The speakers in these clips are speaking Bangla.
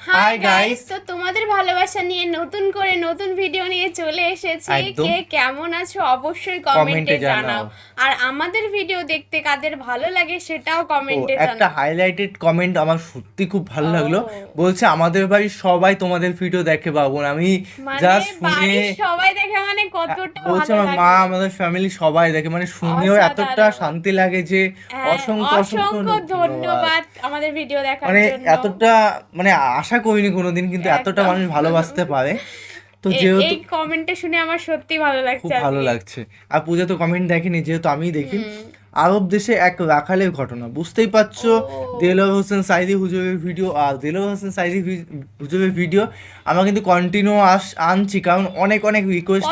High Hi, guys guys. তো তোমাদের ভালোবাসা নিয়ে নতুন করে নতুন ভিডিও নিয়ে চলে এসেছি। কে কেমন আছো অবশ্যই কমেন্টে জানাও। জানাও। আর আমাদের ভিডিও দেখতে কাদের ভালো লাগে সেটাও কমেন্টে একটা হাইলাইটেড কমেন্ট আমার সত্যি খুব ভালো লাগল। বলছে আমাদের বাড়ির সবাই তোমাদের ভিডিও দেখে বাবুন আমি মানে জাস্ট শুনে সবাই দেখে মানে কতটা বলছে আমার মা আমাদের ফ্যামিলি সবাই দেখে। মানে শুনেও এতটা শান্তি লাগে যে হ্যাঁ, অসংখ্য অসংখ্য ধন্যবাদ। আমাদের ভিডিও দেখার জন্য। মানে এতটা মানে আশা করিনি কোনোদিন কিন্তু এতটা একদম। মানুষ ভালোবাসতে পারে। তো যেহেতু এই কমেন্টটা শুনে আমার সত্যি ভালো খুব লাগছে ভালো লাগছে। আর পূজা তো কমেন্ট দেখেনি যেহেতু আমি দেখি আরব দেশে এক রাখালের ঘটনা। বুঝতেই পারছ। দেলোয়ার হোসেন সাইদি হুজুরের ভিডিও। আর দেলোয়ার হোসেন সাইদি হুজুরের ভিডিও আমরা কিন্তু কন্টিনিউ আস আনছি কারণ অনেক অনেক রিকোয়েস্ট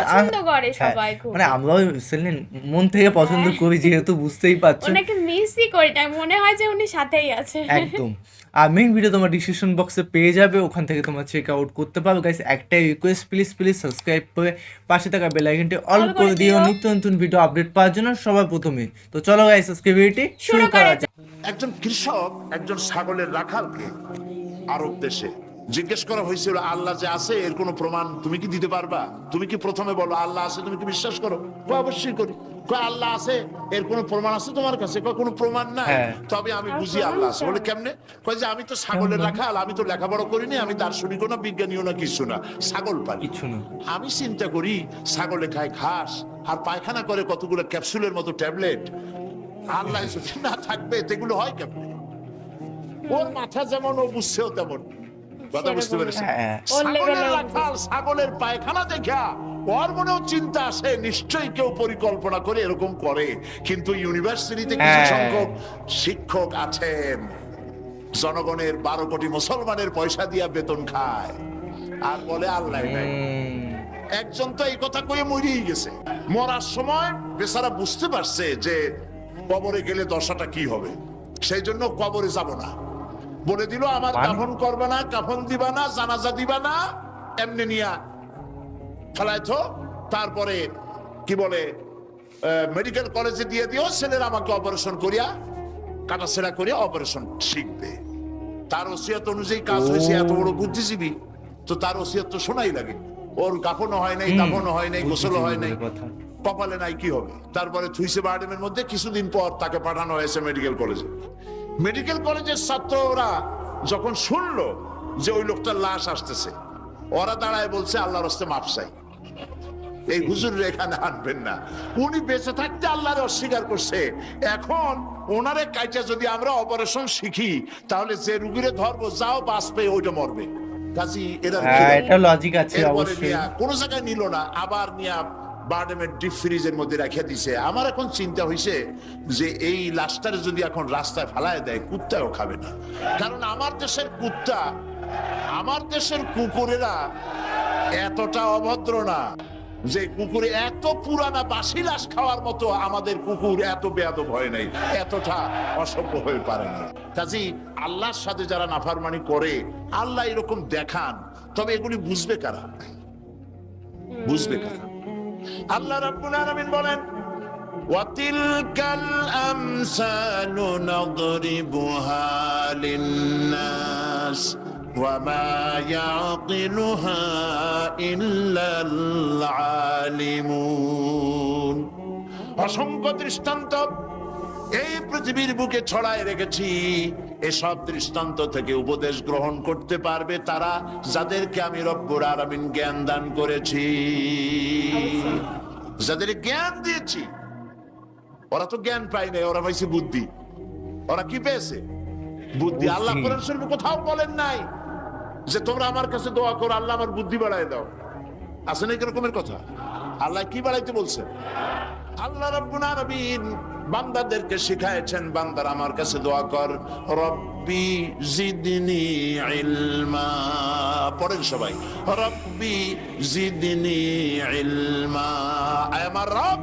খুব। মানে আমরাও সেলেন মন থেকে পছন্দ করি যেহেতু বুঝতেই পারছ। ওনাকে মিসই করি না মনে হয় যে উনি সাথেই আছে। একদম। আর মেইন ভিডিও তোমার ডিসক্রিপশন বক্সে পেয়ে যাবে ওখান থেকে তোমরা চেক আউট করতে পারো। গাইস একটাই রিকোয়েস্ট প্লিজ প্লিজ সাবস্ক্রাইব করে পাশে থাকা বেল আইকনটি অল করে দিও। নিত্য নতুন ভিডিও আপডেট পাওয়ার জন্য সবার প্রথমে। তো চলো গাইস আজকে ভিডিওটি শুরু করা যাক। একজন কৃষক একজন ছাগলের রাখালকে আরব দেশে জিজ্ঞেস করা হয়েছিল আল্লাহ যে আছে এর কোনো প্রমাণ তুমি কি দিতে পারবা? তুমি কি প্রথমে বলো আল্লাহ আছে তুমি কি বিশ্বাস করো? অবশ্যই করি। কয় আল্লাহ আছে এর কোনো প্রমাণ আছে তোমার কাছে? কয় কোনো প্রমাণ নাই। হ্যাঁ। তবে আমি বুঝি আল্লাহ আছে। বলে কেমনে? কয় যে আমি তো ছাগলের রাখাল আমি তো লেখাপড়া করিনি আমি দার্শনিকও না বিজ্ঞানীও না কিছু না ছাগল পালি। কিছু না। আমি চিন্তা করি ছাগলে খায় ঘাস আর পায়খানা করে কতগুলো ক্যাপসুলের মতো ট্যাবলেট। আল্লাহ না থাকবে তেগুলো হয় কেমন? ওর মাথা যেমন ও বুঝছেও তেমন। কথা বুঝতে পেরেছে। হ্যাঁ। ছাগলের level-এ রাখাল ছাগলের পায়খানা দেখা। ওর মনেও চিন্তা আসে নিশ্চয়ই কেউ পরিকল্পনা করে এরকম করে। কিন্তু ইউনিভার্সিটিতে কিছু হ্যাঁ। সংখ্যক শিক্ষক আছেন। জনগণের বারো কোটি মুসলমানের পয়সা দিয়া বেতন খায়। আর বলে আল্লাহ নাই। একজন তো এই কথা কয়ে মরিয়ে গেছে। মরার সময় বেচারা বুঝতে পারছে যে কবরে গেলে দশাটা কি হবে। সেই জন্য কবরে যাব না। বলে দিল আমার মানে? কাফন করবে না কাফন দিবা না জানাজা দিবা না এমনি নিয়া ফেলাইতো তারপরে কি বলে মেডিকেল কলেজে দিয়ে দিও ছেলেরা আমাকে অপারেশন করিয়া কাটা ছেড়া করিয়া অপারেশন শিখবে। তার ওসিয়ত অনুযায়ী কাজ হয়েছে এত বড় বুদ্ধিজীবী তো তার ওসিয়ত তো শোনাই লাগে। ওর কাফনও হয় নাই দাফনও হয় নাই গোসলও হয় নাই। কপালে নাই কি হবে? তারপরে থুইসে বার্ডেমের মধ্যে কিছুদিন পর তাকে পাঠানো হয়েছে মেডিকেল কলেজে মেডিকেল কলেজের ছাত্ররা যখন শুনলো যে ওই লোকটার লাশ আসতেছে ওরা দাঁড়ায় বলছে আল্লাহর হস্তে মাপ চাই। এই হুজুর এখানে আনবেন না। উনি বেঁচে থাকতে আল্লাহর অস্বীকার করছে। এখন ওনারে কাইটা যদি আমরা অপারেশন শিখি তাহলে যে রুগীরে ধরবো যাও পেয়ে ওইটা মরবে। কাজী এরা হ্যাঁ কোনো জায়গায় নিল না আবার নিয়া বার্ডেমের ডিপ ফ্রিজের মধ্যে রেখে দিছে। আমার এখন চিন্তা হয়েছে যে এই লাশটারে যদি এখন রাস্তায় ফেলায় দেয়, কুত্তাও খাবে না। কারণ আমার দেশের কুত্তা, আমার দেশের কুকুরেরা এতটা অভদ্র না যে কুকুরে এত পুরানা বাসি লাশ খাওয়ার মতো আমাদের কুকুর এত বেয়াদ ভয় নেই, এতটা অসভ্য হয়ে পারে না। কাজী, আল্লাহর সাথে যারা নাফারমানি করে, আল্লাহ এরকম দেখান, তবে এগুলি বুঝবে কারা? বুঝবে কারা? আল্লাহ রাব্বুল আলামিন বলেন وتلك الأمثال نضربها للناس وما يعقلها إلا العالمون অসংখ্য দৃষ্টান্ত এই পৃথিবীর বুকে ছড়ায় রেখেছি এসব দৃষ্টান্ত থেকে উপদেশ গ্রহণ করতে পারবে তারা যাদেরকে আমি রব্বুর আলামিন জ্ঞান দান করেছি। যাদের জ্ঞান দিয়েছি ওরা তো জ্ঞান পায় নাই ওরা পাইছে বুদ্ধি। ওরা কি পেয়েছে? বুদ্ধি। আল্লাহ। কোরআন শরীফে কোথাও বলেন নাই যে তোমরা আমার কাছে দোয়া করো আল্লাহ আমার বুদ্ধি বাড়ায় দাও। আছে না এরকমের কথা? আল্লাহ কি বাড়াইতে বলছে? আল্লাহ রাব্বুল আলামিন বান্দাদেরকে শিখায়েছেন বান্দার আমার কাছে দোয়া কর, রব্বি জিদনি ইলমা। পড়েন সবাই, রব্বি জিদনি ইলমা। আয় আমার রব,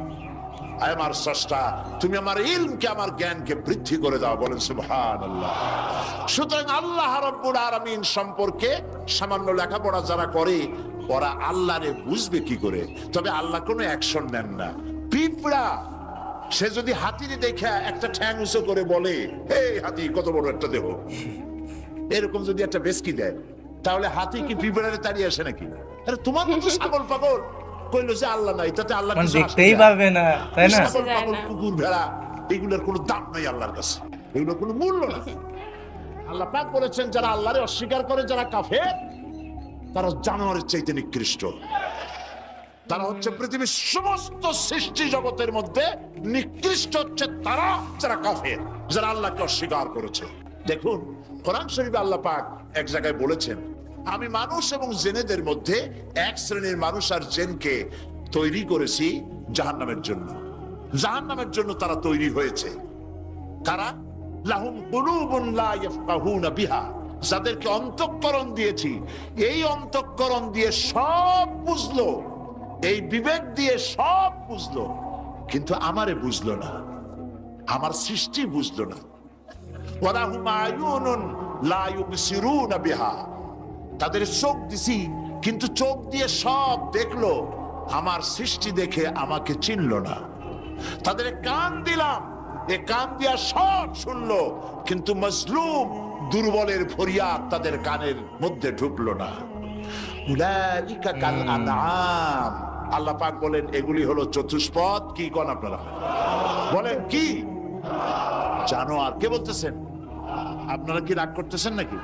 আয় আমার স্রষ্টা, তুমি আমার ইলমকে, আমার জ্ঞানকে বৃদ্ধি করে দাও, বলেন সুবহানাল্লাহ। সুতরাং আল্লাহ রাব্বুল আলামিন সম্পর্কে সামান্য লেখাপড়া যারা করে, ওরা আল্লাহরে বুঝবে কি করে? তবে আল্লাহ কোনো অ্যাকশন নেন না। পিঁপড়া সে যদি হাতির দেখে একটা ঠ্যাং উঁচু করে বলে এই হাতি কত বড় একটা দেহ। এরকম যদি একটা বেসকি দেয় তাহলে হাতি কি পিঁপড়ারে তাড়িয়ে আসে নাকি? আরে তোমার মতো ছাগল পাগল। কইলো যে আল্লাহ নাই তাতে আল্লাহ মানে দেখতেই পাবে না তাই না? ছাগল পাগল কুকুর ভেড়া এগুলোর কোনো দাম নাই আল্লাহর কাছে। এগুলোর কোনো মূল্য নাই। আল্লাহ পাক বলেছেন যারা আল্লাহরে অস্বীকার করে যারা কাফের তারা জানোয়ারের চাইতে নিকৃষ্ট। তারা হচ্ছে পৃথিবীর সমস্ত সৃষ্টি জগতের মধ্যে নিকৃষ্ট হচ্ছে তারা, যারা কাফের, যারা আল্লাহকে অস্বীকার করেছে। দেখুন, কোরআন শরীফে আল্লাহ পাক এক জায়গায় বলেছেন, আমি মানুষ এবং জেনেদের মধ্যে এক শ্রেণির মানুষ আর জেনকে তৈরি করেছি জাহান্নামের জন্য। জাহান্নামের জন্য তারা তৈরি হয়েছে। কারা? লাহুম বিহা। যাদেরকে অন্তঃকরণ দিয়েছি, এই অন্তঃকরণ দিয়ে সব বুঝলো এই বিবেক দিয়ে সব বুঝলো, কিন্তু আমারে বুঝলো না। আমার সৃষ্টি বুঝলো না। তাদের চোখ দিছি, কিন্তু চোখ দিয়ে সব দেখল। আমার সৃষ্টি দেখে আমাকে চিনলো না। তাদের কান দিলাম, এ কান দিয়া সব শুনলো, কিন্তু মজলুম দুর্বলের ফরিয়াদ তাদের কানের মধ্যে ঢুকলো না। উলাইকা কাল আনআম। আল্লাহ পাক বলেন এগুলি হলো চতুষ্পদ। কি কোন আপনারা? বলেন কি? জানোয়ার। কে বলতেছেন? আপনারা কি রাগ করতেছেন নাকি?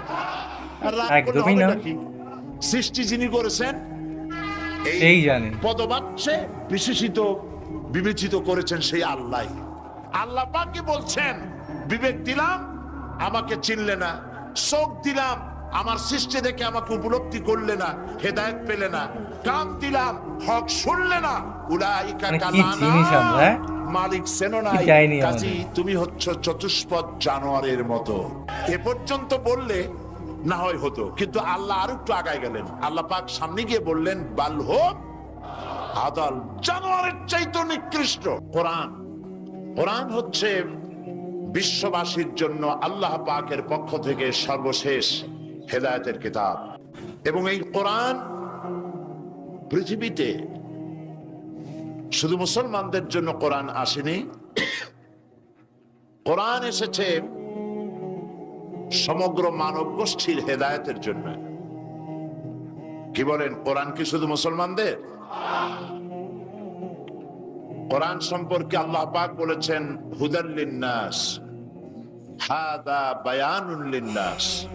আর একদমই না। সৃষ্টি যিনি করেছেন সেই জানে। পদবাচ্যে বিশেষিত বিবেচিত করেছেন সেই আল্লাহ। আল্লাহ পাকে বলছেন বিবেক দিলাম আমাকে চিনলে না শোক দিলাম আমার সৃষ্টি দেখে আমাকে উপলব্ধি করলে না হেদায়েত পেলে না। কান দিলাম হক শুনলে না। উলাইকা মানে কালানা হ্যাঁ? মালিক সেনো নাই? কাজী তুমি হচ্ছ চতুষ্পদ জানোয়ারের মতো। এ পর্যন্ত বললে না হয় হতো কিন্তু আল্লাহ আর একটু আগায় গেলেন। আল্লাহ পাক সামনে গিয়ে বললেন বাল হোক আদাল জানোয়ারের চাইতে নিকৃষ্ট। কোরআন কোরআন হচ্ছে বিশ্ববাসীর জন্য আল্লাহ পাকের পক্ষ থেকে সর্বশেষ হেদায়েতের কিতাব। এবং এই কোরআন পৃথিবীতে শুধু মুসলমানদের জন্য কোরআন আসেনি। কোরআন এসেছে সমগ্র মানব গোষ্ঠীর হেদায়েতের জন্য। কি বলেন, কোরআন কি শুধু মুসলমানদের? কোরআন সম্পর্কে আল্লাহ পাক বলেছেন হুদাল্লিন্নাস হাদা বায়ানুল লিন্নাস।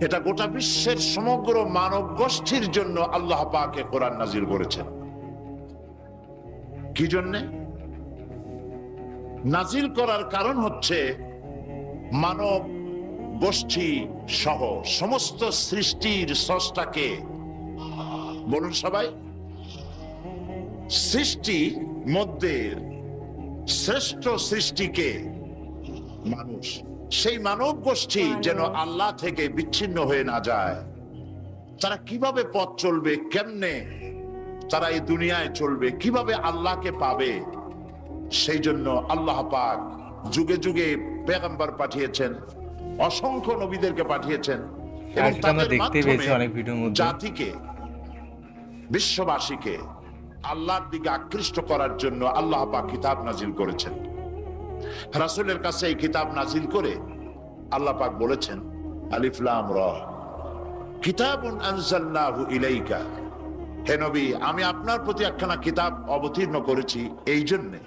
এটা গোটা বিশ্বের সমগ্র মানব গোষ্ঠীর জন্য আল্লাহ পাকে কোরআন নাজিল করেছেন। কি জন্যে? নাজিল করার কারণ হচ্ছে মানব গোষ্ঠী সহ সমস্ত সৃষ্টির স্রষ্টাকে, বলুন সবাই, সৃষ্টি মধ্যে শ্রেষ্ঠ সৃষ্টিকে মানুষ সেই মানব গোষ্ঠী যেন আল্লাহ থেকে বিচ্ছিন্ন হয়ে না যায়। তারা কীভাবে পথ চলবে কেমনে তারা এই দুনিয়ায় চলবে কীভাবে আল্লাহকে পাবে সেই জন্য আল্লাহ পাক যুগে যুগে পেগম্বর পাঠিয়েছেন অসংখ্য নবীদেরকে পাঠিয়েছেন এবং তাদের মাধ্যমে পেয়েছি অনেক ভিডিওর মধ্যে। জাতিকে বিশ্ববাসীকে আল্লাহর দিকে আকৃষ্ট করার জন্য আল্লাহ পাক কিতাব নাজিল করেছেন। রাসূলের কাছে এই কিতাব নাজিল করে আল্লাহ পাক বলেছেন, আলিফ লাম র ইলাইকা। হে নবী, আমি আপনার প্রতি একখানা কিতাব অবতীর্ণ করেছি এই জন্যে।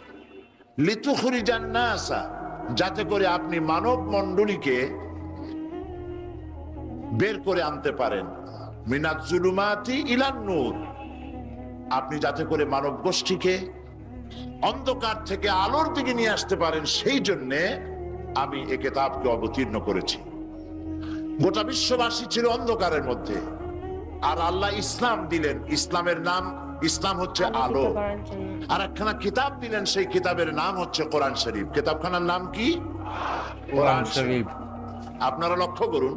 যাতে করে আপনি মানব মণ্ডলীকে বের করে আনতে পারেন। মিনাত জুলুমাতি ইলান আপনি যাতে করে মানব গোষ্ঠীকে অন্ধকার থেকে আলোর দিকে নিয়ে আসতে পারেন সেই জন্যে আমি এ কেতাবকে অবতীর্ণ করেছি। গোটা বিশ্ববাসী ছিল অন্ধকারের মধ্যে। আর আল্লাহ ইসলাম দিলেন ইসলামের নাম ইসলাম হচ্ছে আলো। আর একখানা কিতাব দিলেন সেই কিতাবের নাম হচ্ছে কোরআন শরীফ। কিতাবখানার নাম কি? কোরআন শরীফ। আপনারা লক্ষ্য করুন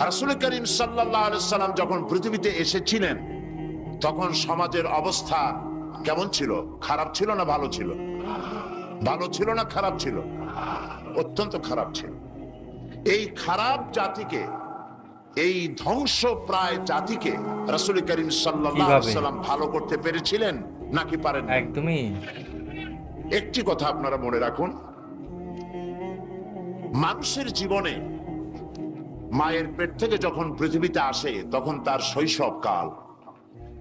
রাসূল করিম সাল্লাল্লাহু আলাইহি সাল্লাম যখন পৃথিবীতে এসেছিলেন তখন সমাজের অবস্থা কেমন ছিল? খারাপ ছিল না ভালো ছিল? ভালো ছিল না খারাপ ছিল? অত্যন্ত খারাপ ছিল। এই খারাপ জাতিকে এই ধ্বংস প্রায় জাতিকে রাসূল করিম? সাল্লাম ভালো করতে পেরেছিলেন নাকি পারেন একদমই। একটি কথা আপনারা মনে রাখুন। মানুষের জীবনে মায়ের পেট থেকে যখন পৃথিবীতে আসে তখন তার শৈশব কাল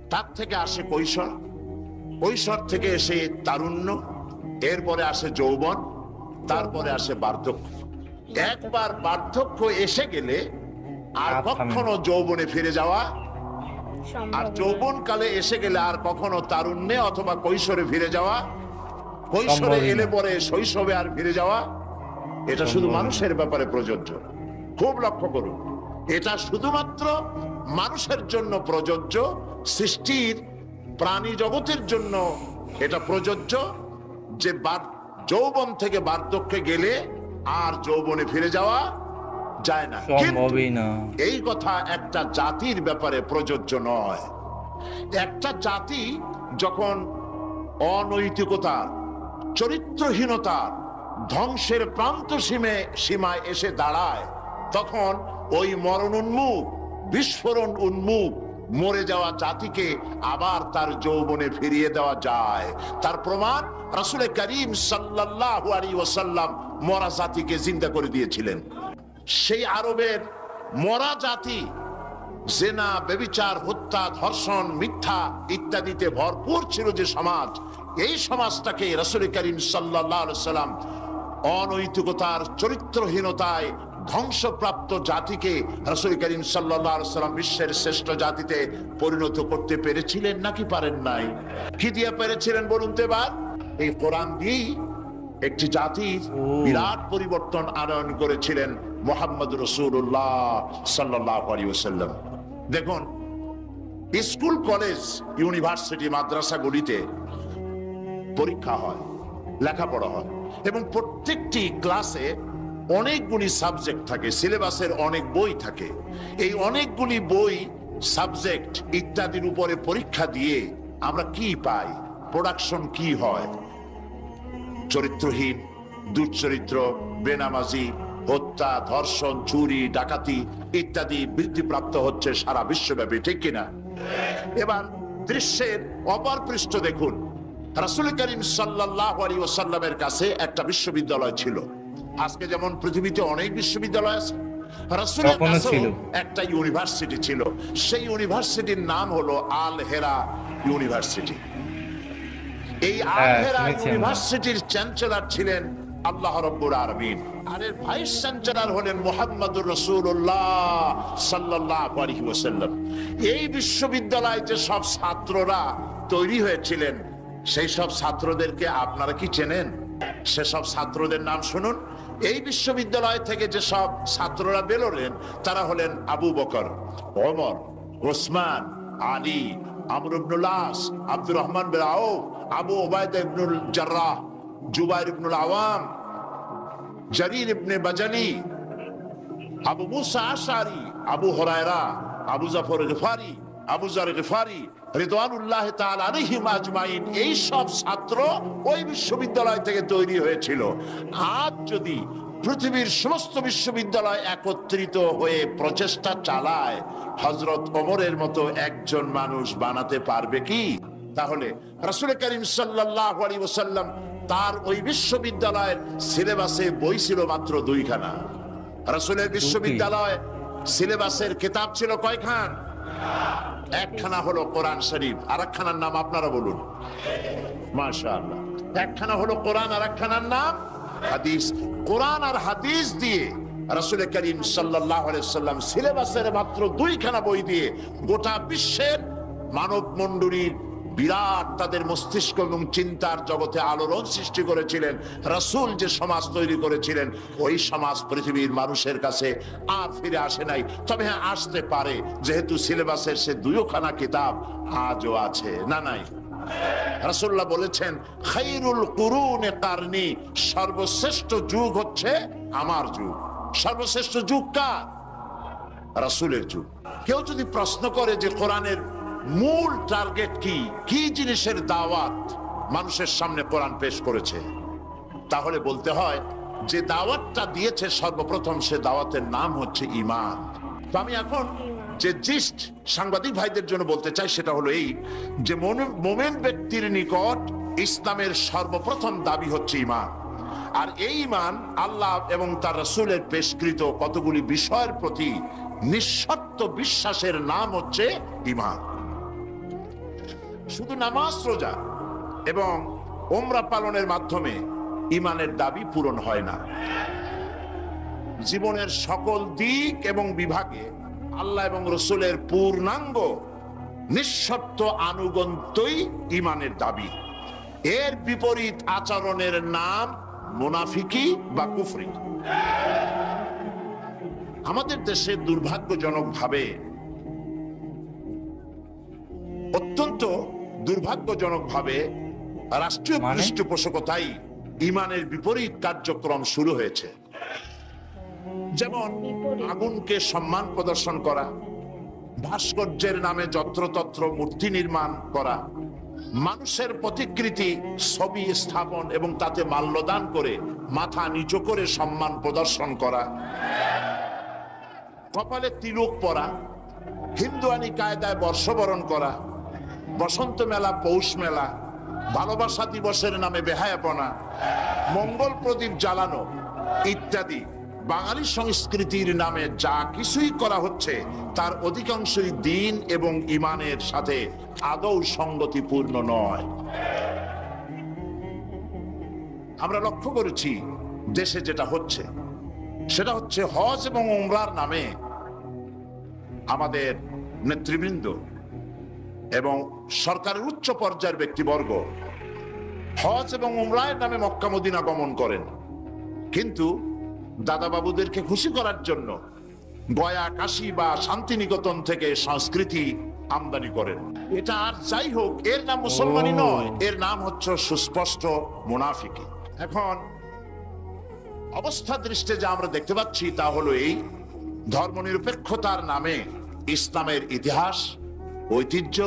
তার থেকে আসে কৈশোর। কৈশোর থেকে এসে তারুণ্য এরপরে আসে যৌবন তারপরে আসে বার্ধক্য। একবার বার্ধক্য এসে গেলে আর আর কখনো যৌবনে ফিরে যাওয়া আর। যৌবন কালে এসে গেলে আর কখনো তারুণ্যে অথবা কৈশোরে ফিরে যাওয়া কৈশোরে এলে পরে শৈশবে আর ফিরে যাওয়া এটা শুধু মানুষের ব্যাপারে প্রযোজ্য খুব লক্ষ্য করুন এটা শুধুমাত্র মানুষের জন্য প্রযোজ্য সৃষ্টির প্রাণী জগতের জন্য এটা প্রযোজ্য যে যৌবন থেকে বার্ধক্যে গেলে আর যৌবনে ফিরে যাওয়া যায় না। এই কথা একটা জাতির ব্যাপারে প্রযোজ্য নয়। একটা জাতি যখন অনৈতিকতার চরিত্রহীনতার ধ্বংসের প্রান্ত সীমে সীমায় এসে দাঁড়ায় তখন ওই মরণ উন্মুখ বিস্ফোরণ উন্মুখ মরে যাওয়া জাতিকে আবার তার যৌবনে ফিরিয়ে দেওয়া যায়। তার প্রমাণ রাসূল করিম সাল্লাল্লাহু আলাইহি ওয়াসাল্লাম মরা জাতিকে জিন্দা করে দিয়েছিলেন। সেই আরবের মরা জাতি, জেনা বেবিচার হত্যা, ধর্ষণ, মিথ্যা ইত্যাদিতে ভরপুর ছিল যে সমাজ, এই সমাজটাকে রসুল করিম সাল্লাহ সাল্লাম অনৈতিকতার, চরিত্রহীনতায় ধ্বংসপ্রাপ্ত জাতিকে রসুল করিম সাল্লাম বিশ্বের শ্রেষ্ঠ জাতিতে পরিণত করতে পেরেছিলেন নাকি পারেন নাই? কি দিয়ে পেরেছিলেন বলুন তো এবার? এই কোরআন দিয়েই একটি জাতির বিরাট পরিবর্তন আনয়ন করেছিলেন মোহাম্মদ রসুল্লাহ সাল্লাহ আলিয়াল্লাম দেখুন স্কুল কলেজ ইউনিভার্সিটি মাদ্রাসাগুলিতে পরীক্ষা হয় লেখাপড়া হয় এবং প্রত্যেকটি ক্লাসে অনেকগুলি সাবজেক্ট থাকে সিলেবাসের অনেক বই থাকে। এই অনেকগুলি বই সাবজেক্ট ইত্যাদির উপরে পরীক্ষা দিয়ে আমরা কি পাই? প্রোডাকশন কি হয়? চরিত্রহীন, দুশ্চরিত্র, বেনামাজি, হত্যা, ধর্ষণ, চুরি, ডাকাতি ইত্যাদি বৃদ্ধিপ্রাপ্ত হচ্ছে সারা বিশ্বব্যাপী, ঠিক কিনা? এবার দৃশ্যের অপর পৃষ্ঠ দেখুন। রাসুল করিম সাল্লাহ আলী ওসাল্লামের কাছে একটা বিশ্ববিদ্যালয় ছিল। আজকে যেমন পৃথিবীতে অনেক বিশ্ববিদ্যালয় আছে রাসূলের কাছেও একটা ইউনিভার্সিটি ছিল। সেই ইউনিভার্সিটির নাম হলো আল হেরা ইউনিভার্সিটি। এই হ্যাঁ, শুনেছি আমরা। ইউনিভার্সিটির চ্যান্সেলর ছিলেন আল্লাহ রব্বুল আরবিন আর এর ভাইস চ্যান্সেলর হলেন মোহাম্মদুর রসুল্লাহ সাল্লাহ আলাইহি ওয়াসাল্লাম। এই বিশ্ববিদ্যালয়ে যে সব ছাত্ররা তৈরি হয়েছিলেন সেই সব ছাত্রদেরকে আপনারা কি চেনেন? সেসব ছাত্রদের নাম শুনুন। এই বিশ্ববিদ্যালয় থেকে যে সব ছাত্ররা বেরোলেন, তারা হলেন আবু বকর, ওমর, ওসমান, আলী, আমর আব্দুর রহমান বিন আউফ, আবু ওবায়দা ইবনুল জাররাহ, জুবাইর ইবনুল আওয়াম, জারির ইবনে বাজালি আবু মুসা আশারি আবু হরায়রা, আবু জাফর গফারি গফারি রিদওয়ানুল্লাহ আজমাইন এই সব ছাত্র ওই বিশ্ববিদ্যালয় থেকে তৈরি হয়েছিল। আজ যদি পৃথিবীর সমস্ত বিশ্ববিদ্যালয় একত্রিত হয়ে প্রচেষ্টা চালায় হযরত ওমরের মতো একজন মানুষ বানাতে পারবে কি? তাহলে রাসূল করিম সাল্লাল্লাহু আলাইহি ওয়াসাল্লাম তার ওই বিশ্ববিদ্যালয়ের সিলেবাসে বই ছিল মাত্র দুইখানা। রাসূলের বিশ্ববিদ্যালয় সিলেবাসের কিতাব ছিল কয়খান? একখানা হলো কোরআন শরীফ আর একখানার নাম আপনারা বলুন। মাশাআল্লাহ। একখানা হলো কোরআন আর একখানার নাম হাদিস। কোরআন আর হাদিস দিয়ে রাসুল করিম সাল্লাম সিলেবাসের মাত্র দুইখানা বই দিয়ে গোটা বিশ্বের মানব মণ্ডলীর বিরাট তাদের মস্তিষ্ক এবং চিন্তার জগতে আলোড়ন সৃষ্টি করেছিলেন। রাসূল যে সমাজ তৈরি করেছিলেন, ওই সমাজ পৃথিবীর মানুষের কাছে আর ফিরে আসে নাই। তবে হ্যাঁ আসতে পারে, যেহেতু সিলেবাসের সে দুইখানা কিতাব আজও আছে, না নাই? রাসূলুল্লাহ বলেছেন, খাইরুল কুরুনে কারনি, সর্বশ্রেষ্ঠ যুগ হচ্ছে আমার যুগ। সর্বশ্রেষ্ঠ যুগ কার? রাসূলের যুগ। কেউ যদি প্রশ্ন করে যে কোরআনের মূল টার্গেট কি? কি জিনিসের দাওয়াত মানুষের সামনে কোরআন পেশ করেছে? তাহলে বলতে হয়, যে দাওয়াতটা দিয়েছে সর্বপ্রথম সে দাওয়াতের নাম হচ্ছে ইমান তো আমি এখন যে জিস্ট সাংবাদিক ভাইদের জন্য বলতে চাই, সেটা হলো এই, যে মোমেন ব্যক্তির নিকট ইসলামের সর্বপ্রথম দাবি হচ্ছে ইমান আর এই ইমান আল্লাহ এবং তার রসুলের পেশকৃত কতগুলি বিষয়ের প্রতি নিঃশর্ত বিশ্বাসের নাম হচ্ছে ইমান শুধু নামাজ রোজা এবং ওমরা পালনের মাধ্যমে ইমানের দাবি পূরণ হয় না। জীবনের সকল দিক এবং বিভাগে আল্লাহ এবং রসুলের পূর্ণাঙ্গ, নিঃশব্দ আনুগন্তই ইমানের দাবি। এর বিপরীত আচরণের নাম মুনাফিকি বা কুফরি। আমাদের দেশে দুর্ভাগ্যজনকভাবে অত্যন্ত দুর্ভাগ্যজনকভাবে রাষ্ট্রীয় মানে? পৃষ্ঠপোষকতাই ইমানের বিপরীত কার্যক্রম শুরু হয়েছে যেমন আগুনকে সম্মান প্রদর্শন করা ভাস্কর্যের নামে যত্রতত্র মূর্তি নির্মাণ করা মানুষের প্রতিকৃতি ছবি স্থাপন এবং তাতে মাল্যদান করে মাথা নিচু করে সম্মান প্রদর্শন করা কপালে তিলক পরা হিন্দুয়ানি কায়দায় বর্ষবরণ করা বসন্ত মেলা, পৌষ মেলা, ভালোবাসা দিবসের নামে বেহায়াপনা, মঙ্গল প্রদীপ জ্বালানো ইত্যাদি। বাঙালি সংস্কৃতির নামে যা কিছুই করা হচ্ছে, তার অধিকাংশই দিন এবং ইমানের সাথে আদৌ সঙ্গতিপূর্ণ নয়। আমরা লক্ষ্য করেছি, দেশে যেটা হচ্ছে, সেটা হচ্ছে হজ এবং উমরার নামে আমাদের নেতৃবৃন্দ এবং সরকারের উচ্চ পর্যায়ের ব্যক্তিবর্গ হজ এবং উমরায়ের নামে মক্কা মদিনা গমন করেন। কিন্তু দাদাবাবুদেরকে খুশি করার জন্য গয়া কাশী বা শান্তিনিকেতন থেকে সংস্কৃতি আমদানি করেন। এটা আর যাই হোক এর নাম মুসলমানই নয় এর নাম হচ্ছে সুস্পষ্ট মুনাফিকি। এখন অবস্থা দৃষ্টে যা আমরা দেখতে পাচ্ছি তা হলো এই ধর্মনিরপেক্ষতার নামে ইসলামের ইতিহাস ঐতিহ্য,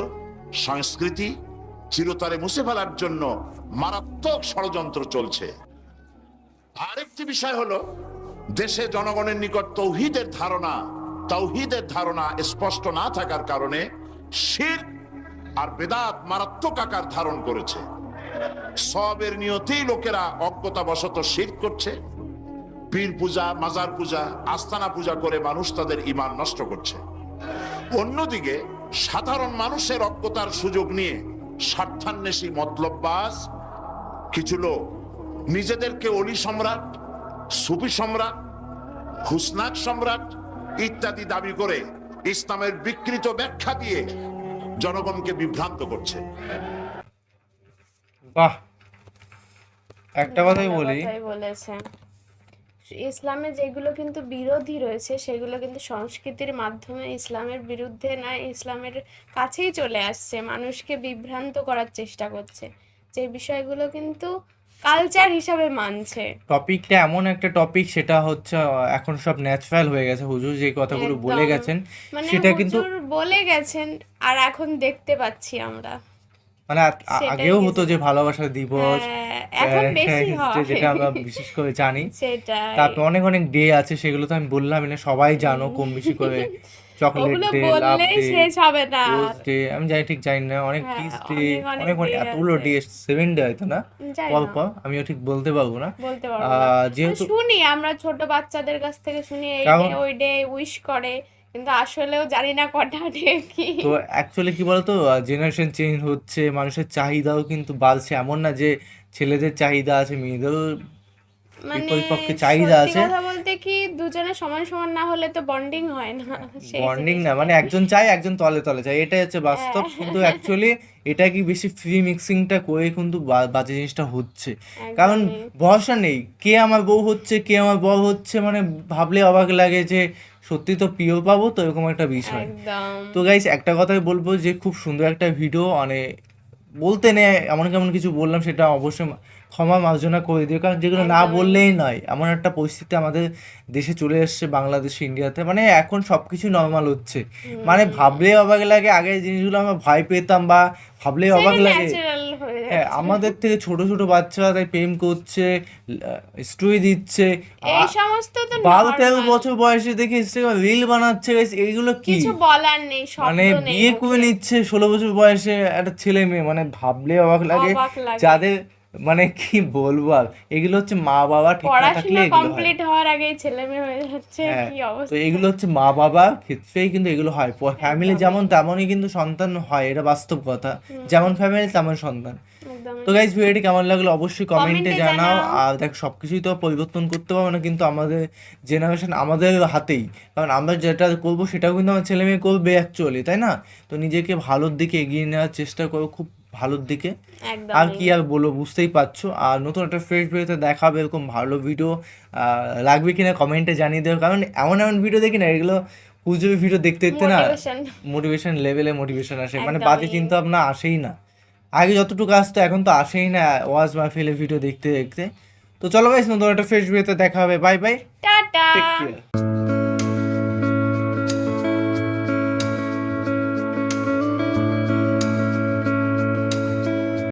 সংস্কৃতি চিরতরে মুছে ফেলার জন্য মারাত্মক ষড়যন্ত্র চলছে। আরেকটি বিষয় হলো, দেশে জনগণের নিকট তৌহিদের ধারণা তৌহিদের ধারণা স্পষ্ট না থাকার কারণে শির আর বেদাত মারাত্মক আকার ধারণ করেছে। সবের নিয়তেই লোকেরা অজ্ঞতাবশত শির করছে। পীর পূজা, মাজার পূজা, আস্তানা পূজা করে মানুষ তাদের ইমান নষ্ট করছে। অন্যদিকে সাধারণ মানুষের অজ্ঞতার সুযোগ নিয়ে স্বার্থান্বেষী মতলববাজ কিছু লোক নিজেদেরকে অলি সম্রাট সুফি সম্রাট হুসনাক সম্রাট ইত্যাদি দাবি করে ইসলামের বিকৃত ব্যাখ্যা দিয়ে জনগণকে বিভ্রান্ত করছে। বাহ! একটা কথাই বলি কথাই বলেছে ইসলামে যেগুলো কিন্তু বিরোধী রয়েছে সেগুলো কিন্তু সংস্কৃতির মাধ্যমে ইসলামের বিরুদ্ধে না ইসলামের কাছেই চলে আসছে। মানুষকে বিভ্রান্ত করার চেষ্টা করছে। যে বিষয়গুলো কিন্তু কালচার হিসাবে মানছে। টপিকটা এমন একটা টপিক সেটা হচ্ছে এখন সব ন্যাচারাল হয়ে গেছে। হুজুর যে কথাগুলো বলে গেছেন মানে সেটা কিন্তু বলে গেছেন আর এখন দেখতে পাচ্ছি আমরা। মানে আগেও হতো যে ভালোবাসা দিবস হ্যাঁ, এখন বেশি হয়। যেটা আমরা বিশেষ করে জানি। তারপর অনেক অনেক ডে আছে সেগুলো তো আমি বললাম না সবাই জানো কম বেশি করে চকলেট ডে লাভ ডে শেষ হবে না। রোজ ডে আমি জানি ঠিক জানি না অনেক হ্যাঁ, ডে অনেক অনেক এতগুলো ডে সেভেন ডে হয়তো না? অল্প আমিও ঠিক বলতে পারব না। যেহেতু শুনি আমরা ছোট বাচ্চাদের কাছ থেকে শুনি ওই ডে উইশ করে। কিন্তু আসলেও জানি না কটা কি তো অ্যাকচুয়ালি কি বলতো জেনারেশন চেঞ্জ হচ্ছে মানুষের চাহিদাও কিন্তু বাড়ছে এমন না যে ছেলেদের চাহিদা আছে মেয়েদেরও মানে চাহিদা আছে। কথা বলতে কি দুজনে সমান সমান না হলে তো বন্ডিং হয় না বন্ডিং না মানে একজন চায় একজন তলে তলে চায় এটাই হচ্ছে বাস্তব হ্যাঁ। কিন্তু অ্যাকচুয়ালি এটা কি বেশি ফ্রি মিক্সিংটা করে কিন্তু বাজে জিনিসটা হচ্ছে কারণ। ভরসা নেই কে আমার বউ হচ্ছে কে আমার বউ হচ্ছে মানে ভাবলে অবাক লাগে যে সত্যি তো প্রিয় পাবো তো এরকম একটা বিষয়। তো গাইস একটা কথাই বলব যে খুব সুন্দর একটা ভিডিও মানে বলতে নেই এমন কেমন কিছু বললাম সেটা অবশ্যই ক্ষমা মার্জনা করে দিও কারণ যেগুলো না বললেই নয় এমন একটা পরিস্থিতি আমাদের দেশে চলে এসছে বাংলাদেশ ইন্ডিয়াতে। মানে এখন সব কিছু নর্মাল হচ্ছে। মানে ভাবলেই অবাক লাগে আগে জিনিসগুলো আমরা ভয় পেতাম বা ভাবলেই অবাক লাগে। হয়ে আমাদের থেকে ছোট ছোট বাচ্চারা তাই প্রেম করছে স্টোরি দিচ্ছে। এই সমস্ত তো বারো তেরো বছর বয়সে দেখি ইনস্টাগ্রাম রিল বানাচ্ছে এইগুলো কি? কিছু বলার নেই মানে বিয়ে করে নিচ্ছে ষোলো বছর বয়সে একটা ছেলে মেয়ে মানে ভাবলে অবাক লাগে। যাদের মানে কি বলব আর? এগুলো হচ্ছে মা বাবা ঠিক না থাকলে এগুলো কমপ্লিট হওয়ার আগেই ছেলে মেয়ে হয়ে যাচ্ছে হ্যাঁ, কি তো এগুলো হচ্ছে মা বাবা ক্ষেত্রেই কিন্তু এগুলো হয়। ফ্যামিলি যেমন তেমনই কিন্তু সন্তান হয় এটা বাস্তব কথা। যেমন ফ্যামিলি তেমন সন্তান। তো গাইজ ভিডিওটি কেমন লাগল অবশ্যই কমেন্টে জানাও। আর দেখ সব কিছুই তো পরিবর্তন করতে পারব না কিন্তু আমাদের জেনারেশন আমাদের হাতেই। কারণ আমরা যেটা করব সেটাও কিন্তু আমার ছেলে মেয়ে করবে অ্যাকচুয়ালি তাই না? তো নিজেকে ভালোর দিকে এগিয়ে নেওয়ার চেষ্টা করো খুব ভালোর দিকে। আর কি আর বলব বুঝতেই পারছ। আর নতুন একটা ফ্রেশ ভিডিওতে দেখাবে এরকম ভালো ভিডিও লাগবে কিনা কমেন্টে জানিয়ে দেবে। কারণ এমন এমন ভিডিও দেখি না এগুলো পুজোর ভিডিও দেখতে দেখতে না মোটিভেশন লেভেলে মোটিভেশন আসে। মানে। বাজে চিন্তা ভাবনা আসেই না। আগে যতটুকু আসতো এখন তো আসেই না ওয়াজ মাহফিলের ভিডিও দেখতে দেখতে। তো চলো ভাই নতুন একটা ফ্রেশ ভিডিওতে দেখা হবে। Bye bye tata. Take care